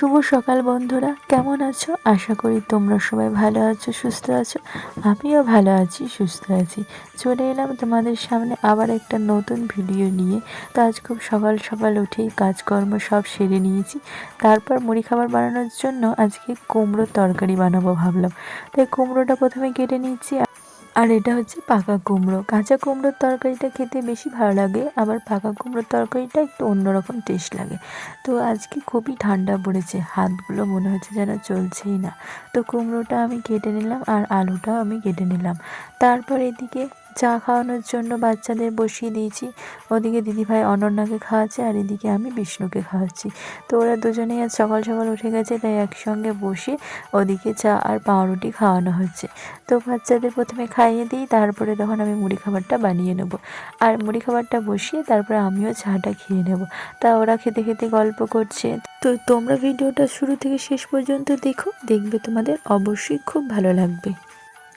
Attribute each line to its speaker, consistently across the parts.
Speaker 1: শুভ সকাল বন্ধুরা। কেমন আছো? আশা করি তোমরা সবাই ভালো আছো, সুস্থ আছো। আমিও ভালো আছি, সুস্থ আছি। চলে এলাম তোমাদের সামনে আবার একটা নতুন ভিডিও নিয়ে। তো আজ খুব সকাল সকাল উঠেই কাজকর্ম সব সেরে নিয়েছি। তারপর মুড়ি খাবার বানানোর জন্য আজকে কুমড়োর তরকারি বানাবো ভাবলাম। তাই কুমড়োটা প্রথমে কেটে নিচ্ছি আর এটা হচ্ছে পাকা কুমড়ো। কাঁচা কুমড়োর তরকারিটা খেতে বেশি ভালো লাগে, আবার পাকা কুমড়োর তরকারিটা একটু অন্যরকম টেস্ট লাগে। তো আজকে খুবই ঠান্ডা পড়েছে, হাতগুলো মনে হচ্ছে যেন চলছেই না। তো কুমড়োটা আমি কেটে নিলাম আর আলুটাও আমি কেটে নিলাম। তারপর এদিকে চা খাওয়ানোর জন্য বাচ্চাদের বসিয়ে দিয়েছি। ওদিকে দিদিভাই অনন্যাকে খাওয়াচ্ছে আর এদিকে আমি বিষ্ণুকে খাওয়াচ্ছি। তো ওরা দুজনেই আজ সকাল সকাল উঠে গেছে, তাই একসঙ্গে বসে ওদিকে চা আর পাউরুটি খাওয়ানো হচ্ছে। তো বাচ্চাদের প্রথমে খাইয়ে দিই, তারপরে তখন আমি মুড়ি খাবারটা বানিয়ে নেব। আর মুড়ি খাবারটা বসিয়ে তারপরে আমিও চাটা খেয়ে নেব। তা ওরা খেতে খেতে গল্প করছে। তো তোমরা ভিডিওটা শুরু থেকে শেষ পর্যন্ত দেখো, দেখবে তোমাদের অবশ্যই খুব ভালো লাগবে।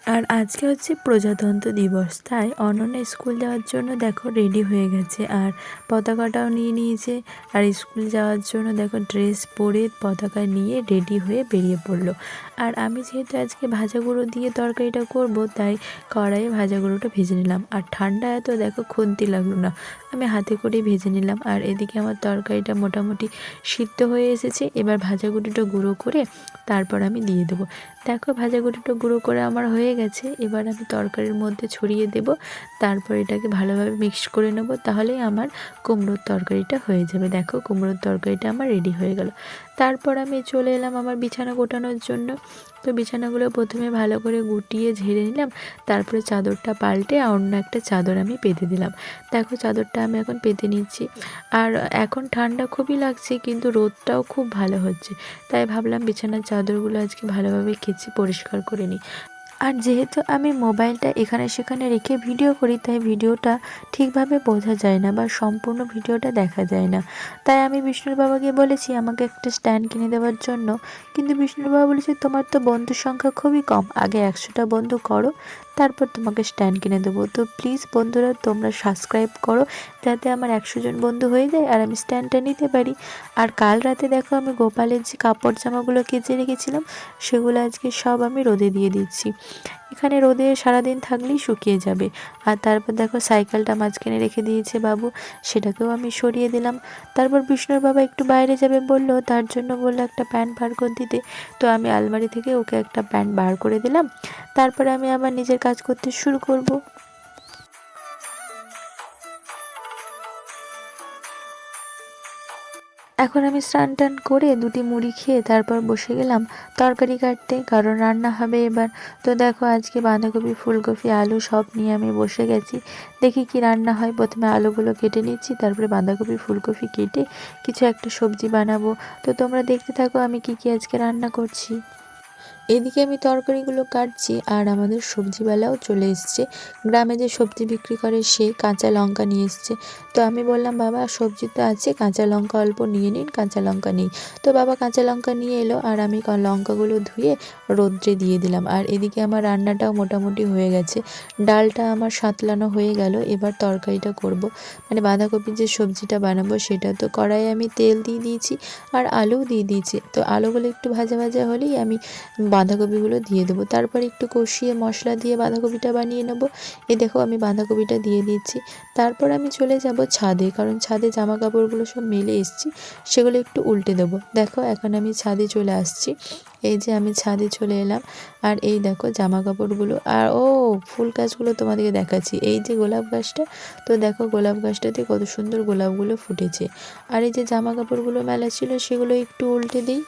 Speaker 1: আর আজকে হচ্ছে প্রজাতন্ত্র দিবস, তাই অনন্য স্কুল যাওয়ার জন্য দেখো রেডি হয়ে গেছে। আর পতাকাটাও নিয়ে নিয়েছে। আর স্কুল যাওয়ার জন্য দেখো ড্রেস পরে পতাকা নিয়ে রেডি হয়ে বেরিয়ে পড়ল। আর আমি যেহেতু আজকে ভাজা গুঁড়ো দিয়ে তরকারিটা করব, তাই কড়াইয়ে ভাজা গুঁড়োটা ভেজে নিলাম। আর ঠান্ডা এত দেখো খুন্তি লাগল না। আমি হাতে করে ভেজে নিলাম। আর এদিকে আমার তরকারিটা মোটামুটি সিদ্ধ হয়ে এসেছে। এবার ভাজা গুঁড়োটা গুঁড়ো করে তারপর আমি দিয়ে দেবো। দেখো ভাজা গুঁড়োটা গুঁড়ো করে আমার হয়ে গেছে। এবার আমি তরকারির মধ্যে ছড়িয়ে দেব। তারপর এটাকে ভালোভাবে মিক্স করে নেব। তাহলেই আমার কুমড়োর তরকারিটা হয়ে যাবে। দেখো কুমড়োর তরকারিটা আমার রেডি হয়ে গেল। তারপর আমি চলে এলাম আমার বিছানা গোটানোর জন্য। তো বিছানাগুলো প্রথমে ভালো করে গুটিয়ে ঝেড়ে নিলাম, তারপরে চাদরটা পাল্টে অন্য একটা চাদর আমি পেতে দিলাম। দেখো চাদরটা আমি এখন পেতে নিচ্ছি। আর এখন ঠান্ডা খুবই লাগছে, কিন্তু রোদটাও খুব ভালো হচ্ছে। তাই ভাবলাম বিছানার চাদরগুলো আজকে ভালোভাবে কেচে পরিষ্কার করে নিই। আর যেহেতু আমি মোবাইলটা এখানে সেখানে রেখে ভিডিও করি, তাই ভিডিওটা ঠিকভাবে বোঝা যায় না বা সম্পূর্ণ ভিডিওটা দেখা যায় না। তাই আমি বিষ্ণুর বাবাকে বলেছি, আমাকে একটা স্ট্যান্ড কিনে দেওয়ার জন্য। কিন্তু বিষ্ণুর বাবা বলেছে, তোমার তো বন্ধুর সংখ্যা খুবই কম। আগে একশোটা বন্ধু করো তারপর তোমাকে স্ট্যান্ড কিনে দেবো। তো প্লিজ বন্ধুরা, তোমরা সাবস্ক্রাইব করো, যাতে আমার একশো জন বন্ধু হয়ে যায় আর আমি স্ট্যান্ডটা নিতে পারি। আর কাল রাতে দেখো আমি গোপালের যে কাপড় জামাগুলো কেচে রেখেছিলাম, সেগুলো আজকে সব আমি রোদে দিয়ে দিচ্ছি। এখানে রোদে সারাদিন থাকলেই শুকিয়ে যাবে। আর তারপর দেখো সাইকেলটা মাঝখানে রেখে দিয়েছে বাবু, সেটাকেও আমি সরিয়ে দিলাম। তারপর বিষ্ণুর বাবা একটু বাইরে যাবে বলল, তার জন্য বলল একটা প্যান্ট বার করে দিতে। তো আমি আলমারি থেকে ওকে একটা প্যান্ট বার করে দিলাম। তারপরে আমি আবার নিজের কাজ করতে শুরু করব। এখন আমি স্নান টান করে দুটি মুড়ি খেয়ে তারপর বসে গেলাম তরকারি কাটতে, কারণ রান্না হবে এবার। তো দেখো, আজকে বাঁধাকপি, ফুলকপি, আলু সব নিয়ে আমি বসে গেছি। দেখি কি রান্না হয়। প্রথমে আলুগুলো কেটে নিচ্ছি, তারপরে বাঁধাকপি, ফুলকপি কেটে কিছু একটা সবজি বানাবো। তো তোমরা দেখতে থাকো আমি কি কি আজকে রান্না করছি। এদিকে আমি তরকারিগুলো কাটছি আর আমাদের সবজিওয়ালাও চলে এসছে। গ্রামে যে সবজি বিক্রি করে সে কাঁচা লঙ্কা নিয়ে এসছে। তো আমি বললাম, বাবা, সবজি তো আছে, কাঁচা লঙ্কা অল্প নিয়ে নিন, কাঁচা লঙ্কা নেই। তো বাবা কাঁচা লঙ্কা নিয়ে এলো আর আমি লঙ্কাগুলো ধুয়ে রোদ্রে দিয়ে দিলাম। আর এদিকে আমার রান্নাটাও মোটামুটি হয়ে গেছে। ডালটা আমার সাঁতলানো হয়ে গেল, এবার তরকারিটা করব। মানে বাঁধাকপির যে সবজিটা বানাবো সেটা তো কড়াইয়ে আমি তেল দিয়ে দিয়েছি আর আলুও দিয়ে দিয়েছি। তো আলুগুলো একটু ভাজা ভাজা হলেই আমি বাঁধাকপিগুলো দিয়ে দেবো। তারপর একটু কষিয়ে মশলা দিয়ে বাঁধাকপিটা বানিয়ে নেব। এই দেখো আমি বাঁধাকপিটা দিয়ে দিচ্ছি। তারপর আমি চলে যাব ছাদে, কারণ ছাদে জামা কাপড়গুলো সব মেলে এসছি, সেগুলো একটু উল্টে দেবো। দেখো এখন আমি ছাদে চলে আসছি। এই যে আমি ছাদে চলে এলাম, আর এই দেখো জামা কাপড়গুলো আর ও ফুল গাছগুলো তোমাদেরকে দেখাচ্ছি। এই যে গোলাপ গাছটা, তো দেখো গোলাপ গাছটাতে কত সুন্দর গোলাপগুলো ফুটেছে। আর এই যে জামা কাপড়গুলো মেলা ছিল, সেগুলো একটু উল্টে দিই।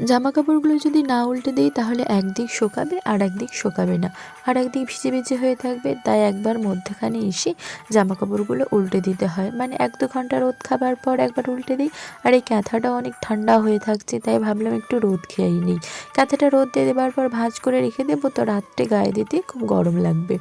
Speaker 1: জামা কাপড়গুলো যদি না উল্টে দিই, তাহলে একদিক শোকাবে আর একদিক শোকাবে না। আর একদিক ভিজে ভিজে হয়ে থাকবে, তাই একবার মধ্যখানে এসে জামা কাপড়গুলো উল্টে দিতে হয়। মানে এক দু ঘণ্টা রোদ খাবার পর একবার উল্টে দিই, আর এই ক্যাথাটা অনেক ঠান্ডা হয়ে থাকছে, তাই ভাবলাম একটু রোদ খেয়েই নিই। ক্যাথাটা রোদ দিয়ে দেওয়ার পর ভাঁজ করে রেখে দেবো, তো রাত্রে গায়ে দিতে খুব গরম লাগবে।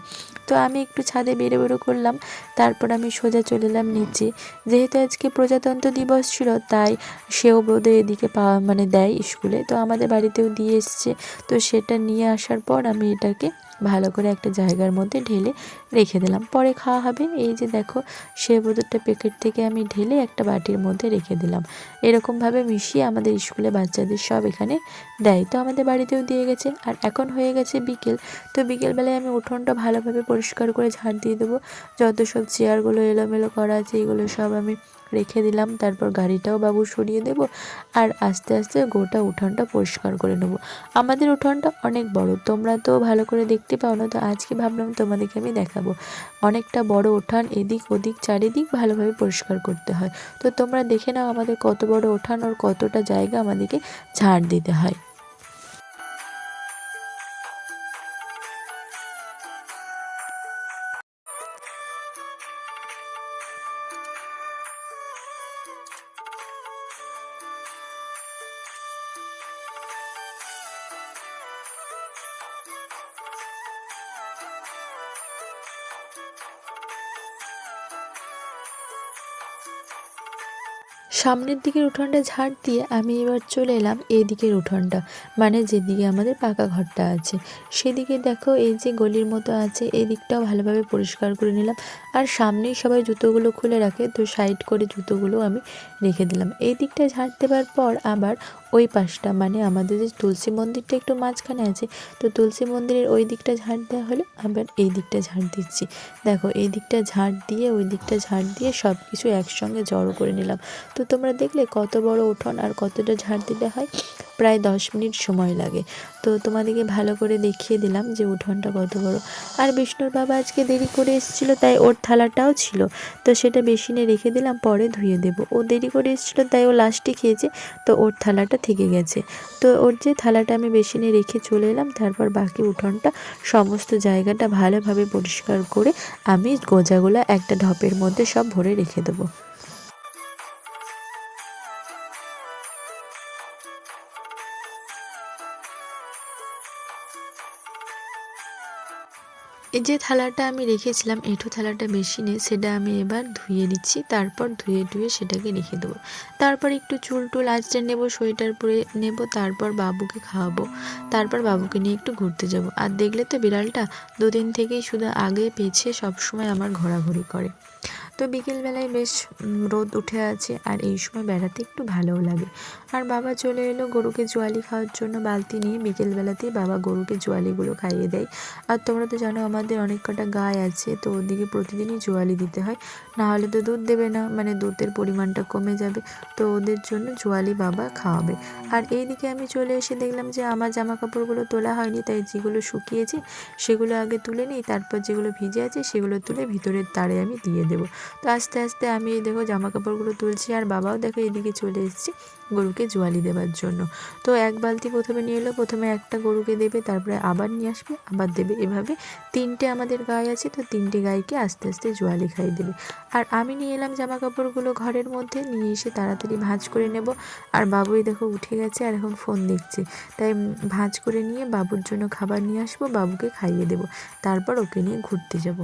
Speaker 1: তো আমি একটু ছাদে বেরো বেরো করলাম, তারপর আমি সোজা চলে এলাম নিচে। যেহেতু আজকে প্রজাতন্ত্র দিবস ছিল, তাই সেও বোধহয় এদিকে পাওয়া মানে দেয় স্কুলে। তো আমাদের বাড়িতেও দিয়ে এসছে। তো সেটা নিয়ে আসার পর আমি এটাকে ভালো করে একটা জায়গার মধ্যে ঢেলে রেখে দিলাম। পরে খাওয়া হবে। এই যে দেখো, সে দুধটা প্যাকেট থেকে আমি ঢেলে একটা বাটির মধ্যে রেখে দিলাম। এরকমভাবে মিশিয়ে আমাদের স্কুলে বাচ্চাদের সব এখানে দেয়। তো আমাদের বাড়িতেও দিয়ে গেছে। আর এখন হয়ে গেছে বিকেল। তো বিকেলবেলায় আমি উঠোনটা ভালোভাবে পরিষ্কার করে ঝাড় দিয়ে দেবো। যত সব চেয়ারগুলো এলোমেলো করা আছে, এগুলো সব আমি রেখে দিলাম, তারপর গাড়িটাও বাবু সরিয়ে দেব আর আস্তে আস্তে গোটা উঠানটা পরিষ্কার করে নেব। আমাদের উঠানটা অনেক বড়, তোমরা তো ভালো করে দেখতে পাও না, তো আজকে ভাবলাম তোমাদেরকে আমি দেখাবো। অনেকটা বড় উঠান, এদিক ওদিক, চারিদিক ভালোভাবে পরিষ্কার করতে হয়। তো তোমরা দেখে নাও আমাদের কত বড় উঠান আর কতটা জায়গা আমাদেরকে ঝাড় দিতে হয়। সামনের দিকের উঠোনটা ঝাড় দিয়ে আমি এবার চলে এলাম এদিকের দিকের উঠোনটা। মানে যেদিকে আমাদের পাকা ঘরটা আছে। সেদিকে দেখো এই যে গলির মতো আছে এদিকটাও দিকটাও ভালোভাবে পরিষ্কার করে নিলাম। আর সামনেই সবাই জুতোগুলো খুলে রাখে, তো সাইড করে জুতোগুলো আমি রেখে দিলাম। এই দিকটা ঝাড় দেওয়ার পর আবার ওই পাশটা মানে আমাদের যে তুলসী মন্দিরটা একটু মাঝখানে আছে, তো তুলসী মন্দিরের ওই দিকটা ঝাড় দেওয়া হলে, আবার এই দিকটা ঝাড় দিচ্ছি। দেখো, এই দিকটা ঝাড় দিয়ে, ওই দিকটা ঝাড় দিয়ে সব কিছু একসঙ্গে জড়ো করে নিলাম। তো তোমরা দেখলে কত বড় উঠোন আর কতটা ঝাড় দিতে হয়? প্রায় দশ মিনিট সময় লাগে। তো তোমাদেরকে ভালো করে দেখিয়ে দিলাম যে উঠোনটা কত বড়। আর বিষ্ণুর বাবা আজকে দেরি করে এসেছিল, তাই ওর থালাটাও ছিল। তো সেটা বেসিনে রেখে দিলাম, পরে ধুয়ে দেব। ও দেরি করে এসেছিল, তাই ও লাস্টে খেয়েছে, তো ওর থালাটা থেকে গেছে। তো ওর যে থালাটা আমি বেসিনে রেখে চলে এলাম, তারপর বাকি উঠোনটা, সমস্ত জায়গাটা ভালোভাবে পরিষ্কার করে আমি গোজাগুলো একটা ঢপের মধ্যে সব ভরে রেখে দেবো। এই যে থালাটা আমি রেখেছিলাম এঁঠো থালাটা বেশি নেই, সেটা আমি এবার ধুয়ে নিচ্ছি, তারপর ধুয়ে ধুয়ে সেটাকে রেখে দেবো। তারপর একটু চুল টুল আঁচড়ে নেব, সোয়েটার পরে নেব, তারপর বাবুকে খাওয়াবো, তারপর বাবুকে নিয়ে একটু ঘুরতে যাব। আর দেখলে তো বিড়ালটা দুদিন থেকেই শুধু আগে পেছে সবসময় আমার ঘোরাঘুরি করে। তো বিকেলবেলায় বেশ রোদ উঠে আছে আর এই সময় বেড়াতে একটু ভালোও লাগে। আর বাবা চলে এলো গরুকে জোয়ালি খাওয়ার জন্য বালতি নিয়ে। বিকেলবেলাতেই বাবা গরুকে জোয়ালিগুলো খাইয়ে দেয়। আর তোমরা তো জানো আমাদের অনেক কটা গায়ে আছে, তো ওদিকে প্রতিদিনই জোয়ালি দিতে হয়। না হলে তো দুধ দেবে না মানে দুধের পরিমাণটা কমে যাবে। তো ওদের জন্য জোয়ালি বাবা খাওয়াবে। আর এইদিকে আমি চলে এসে দেখলাম যে আমার জামা কাপড়গুলো তোলা হয়নি, তাই যেগুলো শুকিয়েছে সেগুলো আগে তুলে নিই, তারপর যেগুলো ভিজে আছে সেগুলো তুলে ভিতরের তারে আমি দিয়ে দেবো। তো আস্তে আস্তে আমি দেখো জামা কাপড়গুলো তুলছি আর বাবাও দেখো এদিকে চলে এসেছি গরুকে জোয়ালি দেওয়ার জন্য। তো এক বালতি প্রথমে নিয়ে এলো, প্রথমে একটা গরুকে দেবে, তারপরে আবার নিয়ে আসবে, আবার দেবে। এভাবে তিনটে আমাদের গায়ে আছে, তো তিনটে গাইকে আস্তে আস্তে জোয়ালি খাইয়ে দেবে। আর আমি নিয়ে এলাম জামা কাপড়গুলো ঘরের মধ্যে, নিয়ে এসে তাড়াতাড়ি ভাঁজ করে নেব। আর বাবুই দেখো উঠে গেছে আর এখন ফোন দেখছে। তাই ভাঁজ করে নিয়ে বাবুর জন্য খাবার নিয়ে আসব, বাবুকে খাইয়ে দেবো। তারপর ওকে নিয়ে ঘুরতে যাব।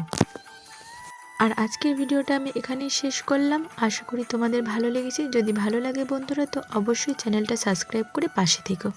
Speaker 1: আর আজকের ভিডিওটা আমি এখানেই শেষ করলাম। আশা করি তোমাদের ভালো লেগেছে। যদি ভালো লাগে বন্ধুরা, তো অবশ্যই চ্যানেলটা সাবস্ক্রাইব করে পাশে থেকো।